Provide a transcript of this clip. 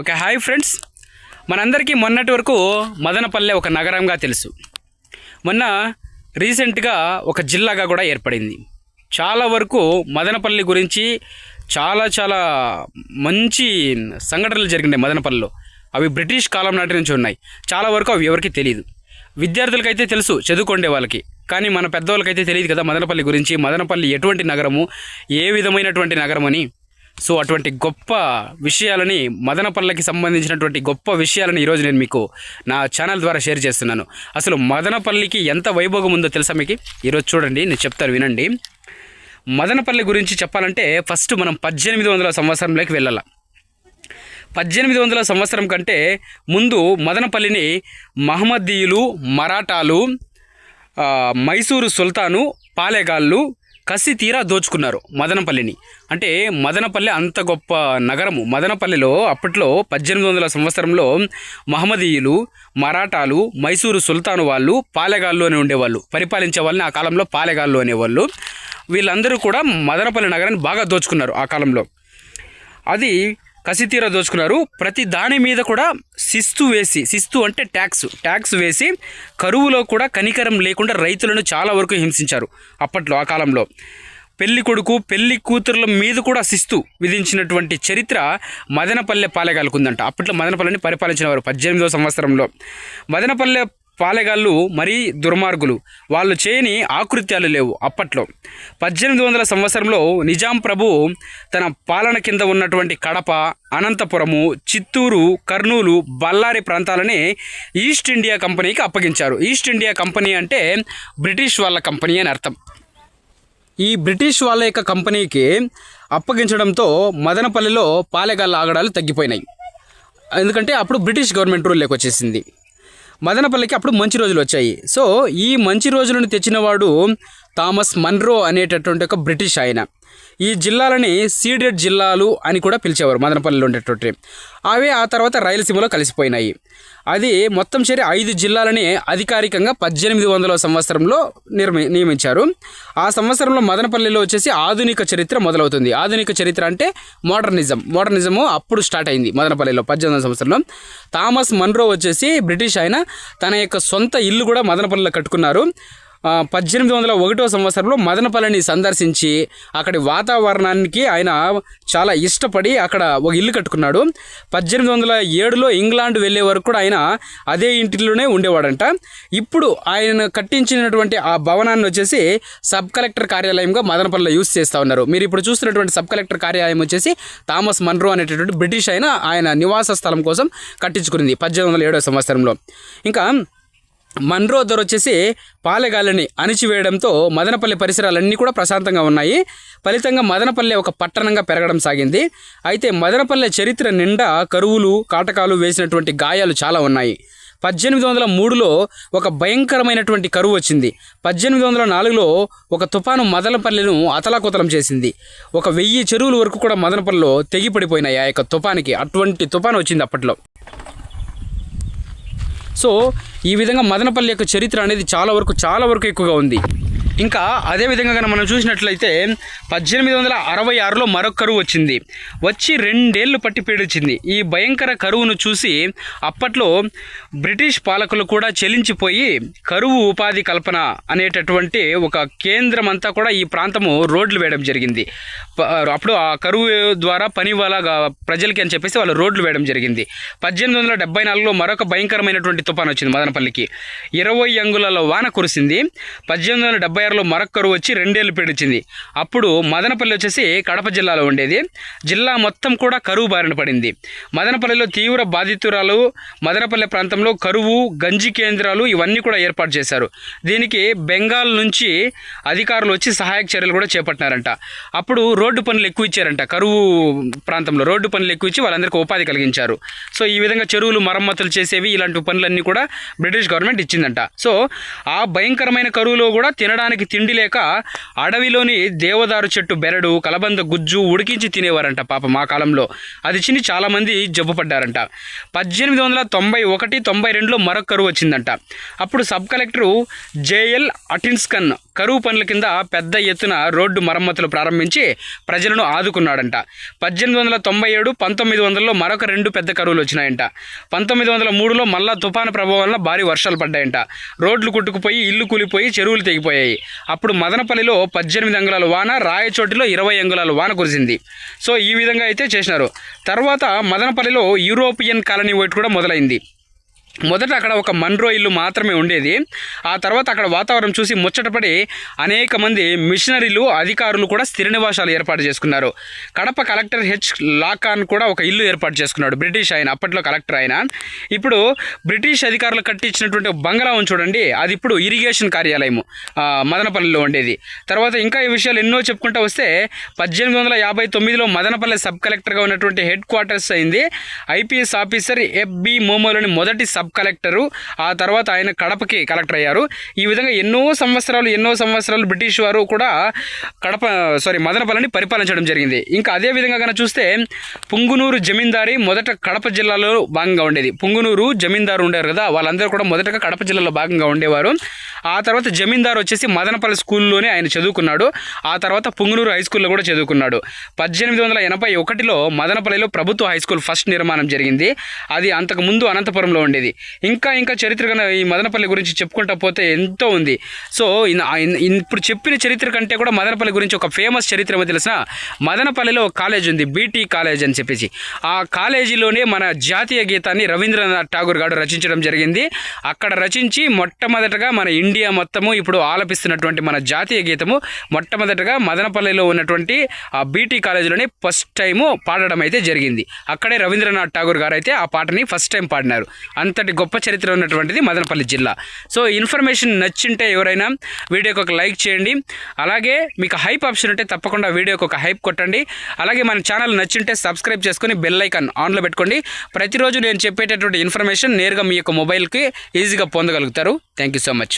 Okay hi friends. మనందరికీ మొన్నటి వరకు మదనపల్లె ఒక నగరంగా తెలుసు. మొన్న రీసెంట్గా ఒక జిల్లాగా కూడా ఏర్పడింది. చాలా వరకు మదనపల్లి గురించి చాలా చాలా మంచి సంఘటనలు జరిగినాయి మదనపల్లిలో. అవి బ్రిటిష్ కాలం నాటి నుంచి ఉన్నాయి. చాలా వరకు అవి ఎవరికి తెలియదు విద్యార్థులకైతే తెలుసు చదువుకోండే వాళ్ళకి. కానీ మన పెద్దవాళ్ళకైతే తెలియదు కదా మదనపల్లి గురించి. మదనపల్లి ఎటువంటి నగరము ఏ విధమైనటువంటి నగరం అని సో అటువంటి గొప్ప విషయాలని మదనపల్లెకి సంబంధించినటువంటి గొప్ప విషయాలని ఈరోజు నేను మీకు నా ఛానల్ ద్వారా షేర్ చేస్తున్నాను. అసలు మదనపల్లికి ఎంత వైభోగం ఉందో తెలుసా మీకు? ఈరోజు చూడండి నేను చెప్తాను వినండి. మదనపల్లి గురించి చెప్పాలంటే ఫస్ట్ మనం పద్దెనిమిది వందల సంవత్సరంలోకి వెళ్ళాల. పద్దెనిమిది వందల సంవత్సరం కంటే ముందు మదనపల్లిని మహమ్మదీయులు మరాఠాలు మైసూరు సుల్తాను పాలెగాళ్ళు కసి తీరా దోచుకున్నారు మదనపల్లిని. అంటే మదనపల్లి అంత గొప్ప నగరము. మదనపల్లిలో అప్పట్లో పద్దెనిమిది వందల సంవత్సరంలో మహమ్మదీయులు మరాఠాలు మైసూరు సుల్తాను వాళ్ళు పాలెగాల్లోనే ఉండేవాళ్ళు. పరిపాలించే వాళ్ళని ఆ కాలంలో పాలెగాళ్ళు అనేవాళ్ళు. వీళ్ళందరూ కూడా మదనపల్లి నగరాన్ని బాగా దోచుకున్నారు ఆ కాలంలో. అది కసితీర దోచుకున్నారు. ప్రతి దాని మీద కూడా శిస్తు వేసి శిస్తు అంటే ట్యాక్స్ ట్యాక్స్ వేసి కరువులో కూడా కనికరం లేకుండా రైతులను చాలా వరకు హింసించారు అప్పట్లో ఆ కాలంలో. పెళ్ళి కొడుకు పెళ్ళి కూతురుల మీద కూడా శిస్తు విధించినటువంటి చరిత్ర మదనపల్లె పాలెగాలకుందంట అప్పట్లో మదనపల్లెని పరిపాలించిన వారు పద్దెనిమిదవ సంవత్సరంలో. మదనపల్లె పాలెగాళ్ళు మరీ దుర్మార్గులు. వాళ్ళు చేయని ఆకృత్యాలు లేవు అప్పట్లో. పద్దెనిమిది వందల సంవత్సరంలో నిజాం ప్రభు తన పాలన కింద ఉన్నటువంటి కడప అనంతపురము చిత్తూరు కర్నూలు బళ్ళారి ప్రాంతాలని ఈస్ట్ ఇండియా కంపెనీకి అప్పగించారు. ఈస్ట్ ఇండియా కంపెనీ అంటే బ్రిటిష్ వాళ్ళ కంపెనీ అని అర్థం. ఈ బ్రిటిష్ వాళ్ళ యొక్క కంపెనీకి అప్పగించడంతో మదనపల్లిలో పాలెగాళ్ళ ఆగడాలు తగ్గిపోయినాయి. ఎందుకంటే అప్పుడు బ్రిటిష్ గవర్నమెంట్ రూల్లోకి వచ్చేసింది మదనపల్లికి అప్పుడు మంచి రోజులు వచ్చాయి. సో ఈ మంచి రోజులను తెచ్చినవాడు థామస్ మన్రో అనేటటువంటి ఒక బ్రిటిష్ ఆయన. ఈ జిల్లాలని సీడెడ్ జిల్లాలు అని కూడా పిలిచేవారు మదనపల్లిలో ఉండేటువంటి అవి ఆ తర్వాత రాయలసీమలో కలిసిపోయినాయి. అది మొత్తం చేరి ఐదు జిల్లాలని అధికారికంగా పద్దెనిమిది వందల సంవత్సరంలో నిర్మి నియమించారు. ఆ సంవత్సరంలో మదనపల్లిలో వచ్చేసి ఆధునిక చరిత్ర మొదలవుతుంది. ఆధునిక చరిత్ర అంటే మోడర్నిజం. మోడర్నిజము అప్పుడు స్టార్ట్ అయింది మదనపల్లిలో పద్దెనిమిది సంవత్సరంలో. థామస్ మన్రో వచ్చేసి బ్రిటిష్ ఆయన తన యొక్క సొంత ఇల్లు కూడా మదనపల్లిలో కట్టుకున్నారు. పద్దెనిమిది వందల ఒకటో సంవత్సరంలో మదనపల్లిని సందర్శించి అక్కడి వాతావరణానికి ఆయన చాలా ఇష్టపడి అక్కడ ఒక ఇల్లు కట్టుకున్నాడు. పద్దెనిమిది వందల ఏడులో ఇంగ్లాండ్ వెళ్ళే వరకు కూడా ఆయన అదే ఇంటిలోనే ఉండేవాడంట. ఇప్పుడు ఆయన కట్టించినటువంటి ఆ భవనాన్ని వచ్చేసి సబ్ కలెక్టర్ కార్యాలయంగా మదనపల్లిలో యూస్ చేస్తూ ఉన్నారు. మీరు ఇప్పుడు చూస్తున్నటువంటి సబ్ కలెక్టర్ కార్యాలయం వచ్చేసి థామస్ మన్రో అనేటటువంటి బ్రిటిష్ ఆయన ఆయన నివాస స్థలం కోసం కట్టించుకునింది పద్దెనిమిది వందల ఏడో సంవత్సరంలో. ఇంకా మన్రో ధర వచ్చేసి పాలెగాలిని అణిచివేయడంతో మదనపల్లి పరిసరాలన్నీ కూడా ప్రశాంతంగా ఉన్నాయి. ఫలితంగా మదనపల్లె ఒక పట్టణంగా పెరగడం సాగింది. అయితే మదనపల్లె చరిత్ర నిండా కరువులు కాటకాలు వేసినటువంటి గాయాలు చాలా ఉన్నాయి. పద్దెనిమిది వందల మూడులో ఒక భయంకరమైనటువంటి కరువు వచ్చింది. పద్దెనిమిది వందల నాలుగులో ఒక తుఫాను మదనపల్లెను అతలాకుతలం చేసింది. ఒక వెయ్యి చెరువుల వరకు కూడా మదనపల్లెలో తెగిపడిపోయినాయి ఆ యొక్క తుఫానికి. అటువంటి తుఫాను వచ్చింది అప్పట్లో. సో ఈ విధంగా మదనపల్లి యొక్క చరిత్ర అనేది చాలా వరకు చాలా వరకు ఎక్కువగా ఉంది. ఇంకా అదే విధంగా కనుక మనం చూసినట్లయితే పద్దెనిమిది వందల అరవై ఆరులో మరొక కరువు వచ్చింది. వచ్చి రెండేళ్ళు పట్టి పీడించింది ఈ భయంకర కరువును చూసి అప్పట్లో బ్రిటిష్ పాలకులు కూడా చెలించిపోయి కరువు ఉపాధి కల్పన అనేటటువంటి ఒక కేంద్రం అంతా కూడా ఈ ప్రాంతము రోడ్లు వేయడం జరిగింది. అప్పుడు ఆ కరువు ద్వారా పని వాళ్ళ ప్రజలకి అని చెప్పేసి వాళ్ళు రోడ్లు వేయడం జరిగింది. పద్దెనిమిది వందల డెబ్బై నాలుగులో మరొక భయంకరమైనటువంటి తుఫాన్ వచ్చింది మదనపల్లికి. ఇరవై అంగుళాల వాన కురిసింది. పద్దెనిమిది వందల డెబ్బై ఆరులో వచ్చి రెండేళ్ళు పీడించింది. అప్పుడు మదనపల్లి వచ్చేసి కడప జిల్లాలో ఉండేది. జిల్లా మొత్తం కూడా కరువు బారిన పడింది. మదనపల్లిలో తీవ్ర బాధితురాలు మదనపల్లి ప్రాంతంలో కరువు గంజి కేంద్రాలు ఇవన్నీ కూడా ఏర్పాటు చేశారు. దీనికి బెంగాల్ నుంచి అధికారులు వచ్చి సహాయక చర్యలు కూడా చేపట్టినారంట. అప్పుడు రోడ్డు పనులు ఎక్కువ ఇచ్చారంట. కరువు ప్రాంతంలో రోడ్డు పనులు ఎక్కువ ఇచ్చి వాళ్ళందరికీ ఉపాధి కలిగించారు. సో ఈ విధంగా చెరువులు మరమ్మతులు చేసేవి ఇలాంటి పనులన్నీ కూడా బ్రిటిష్ గవర్నమెంట్ ఇచ్చిందంట. సో ఆ భయంకరమైన కరువులో కూడా తినడానికి తినడానికి తిండి లేక అడవిలోని దేవదారు చెట్టు బెరడు కలబంద గుజ్జు ఉడికించి తినేవారంట పాప మా కాలంలో. అది చిని చాలామంది జబ్బు పడ్డారంట. పద్దెనిమిది వందల తొంభై ఒకటి తొంభై రెండులో మరొక కరువు వచ్చిందంట. అప్పుడు సబ్ కలెక్టరు జేఎల్ అటిన్స్కన్ కరువు పనుల కింద పెద్ద ఎత్తున రోడ్డు మరమ్మతులు ప్రారంభించి ప్రజలను ఆదుకున్నాడంట. పద్దెనిమిది వందల తొంభై ఏడు పంతొమ్మిది వందలలో మరొక రెండు పెద్ద కరువులు వచ్చినాయంట. పంతొమ్మిది వందల మూడులో మళ్ళా తుఫాను ప్రభావం వల్ల భారీ వర్షాలు పడ్డాయంట. రోడ్లు కొట్టుకుపోయి ఇల్లు కూలిపోయి చెరువులు తెగిపోయాయి. అప్పుడు మదనపల్లిలో పద్దెనిమిది అంగుళాల వాన రాయచోటిలో ఇరవై అంగుళాల వాన కురిసింది. సో ఈ విధంగా అయితే చేసినారు. తర్వాత మదనపల్లిలో యూరోపియన్ కాలనీ ఒకటి కూడా మొదలైంది. మొదట అక్కడ ఒక మన్రో ఇల్లు మాత్రమే ఉండేది. ఆ తర్వాత అక్కడ వాతావరణం చూసి ముచ్చటపడి అనేక మంది మిషనరీలు అధికారులు కూడా స్థిర నివాసాలు ఏర్పాటు చేసుకున్నారు. కడప కలెక్టర్ హెచ్ లాకాన్ కూడా ఒక ఇల్లు ఏర్పాటు చేసుకున్నాడు బ్రిటిష్ ఆయన అప్పట్లో కలెక్టర్ ఆయన. ఇప్పుడు బ్రిటిష్ అధికారులు కట్టించినటువంటి బంగ్లా ఉంది చూడండి అది ఇప్పుడు ఇరిగేషన్ కార్యాలయం మదనపల్లిలో ఉండేది. తర్వాత ఇంకా ఈ విషయాలు ఎన్నో చెప్పుకుంటూ వస్తే పద్దెనిమిది వందల యాభై తొమ్మిదిలో మదనపల్లి సబ్ కలెక్టర్గా ఉన్నటువంటి హెడ్ క్వార్టర్స్ అయింది. ఐపీఎస్ ఆఫీసర్ ఎఫ్బి మోమోలోని మొదటి సబ్ కలెక్టరు ఆ తర్వాత ఆయన కడపకి కలెక్టర్ అయ్యారు. ఈ విధంగా ఎన్నో సంవత్సరాలు ఎన్నో సంవత్సరాలు బ్రిటిష్ వారు కూడా కడప సారీ మదనపల్లిని పరిపాలించడం జరిగింది. ఇంకా అదే విధంగా కనుక చూస్తే పుంగునూరు జమీందారి మొదట కడప జిల్లాలో భాగంగా ఉండేది. పుంగునూరు జమీందారు ఉండేవారు కదా వాళ్ళందరూ కూడా మొదటగా కడప జిల్లాలో భాగంగా ఉండేవారు. ఆ తర్వాత జమీందారు వచ్చేసి మదనపల్లి స్కూల్లోనే ఆయన చదువుకున్నాడు. ఆ తర్వాత పుంగునూరు హై స్కూల్లో కూడా చదువుకున్నాడు. పద్దెనిమిది వందల ఎనభై ఒకటిలో మదనపల్లిలో ప్రభుత్వ హై స్కూల్ ఫస్ట్ నిర్మాణం జరిగింది. అది అంతకుముందు అనంతపురంలో ఉండేది. ఇంకా ఇంకా చరిత్ర ఈ మదనపల్లి గురించి చెప్పుకుంటా పోతే ఎంతో ఉంది. సో ఇప్పుడు చెప్పిన చరిత్ర కంటే కూడా మదనపల్లి గురించి ఒక ఫేమస్ చరిత్ర ఏమో తెలిసిన మదనపల్లిలో ఒక కాలేజ్ ఉంది బీటీ కాలేజ్ అని చెప్పేసి. ఆ కాలేజీలోనే మన జాతీయ గీతాన్ని రవీంద్రనాథ్ ఠాగూర్ గారు రచించడం జరిగింది. అక్కడ రచించి మొట్టమొదటగా మన ఇండియా మొత్తము ఇప్పుడు ఆలపిస్తున్నటువంటి మన జాతీయ గీతము మొట్టమొదటగా మదనపల్లిలో ఉన్నటువంటి ఆ బీటీ కాలేజీలోనే ఫస్ట్ టైము పాడడం అయితే జరిగింది. అక్కడే రవీంద్రనాథ్ ఠాగూర్ గారు అయితే ఆ పాటని ఫస్ట్ టైం పాడినారు. అంత అంతటి గొప్ప చరిత్ర ఉన్నటువంటిది మదనపల్లి జిల్లా. సో ఇన్ఫర్మేషన్ నచ్చింటే ఎవరైనా వీడియోకి ఒక లైక్ చేయండి. అలాగే మీకు హైప్ ఆప్షన్ ఉంటే తప్పకుండా వీడియోకి ఒక హైప్ కొట్టండి. అలాగే మన ఛానల్ నచ్చింటే సబ్స్క్రైబ్ చేసుకొని బెల్ ఐకాన్ ఆన్లో పెట్టుకోండి. ప్రతిరోజు నేను చెప్పేటటువంటి ఇన్ఫర్మేషన్ నేరుగా మీ యొక్క మొబైల్కి ఈజీగా పొందగలుగుతారు. Thank you so much.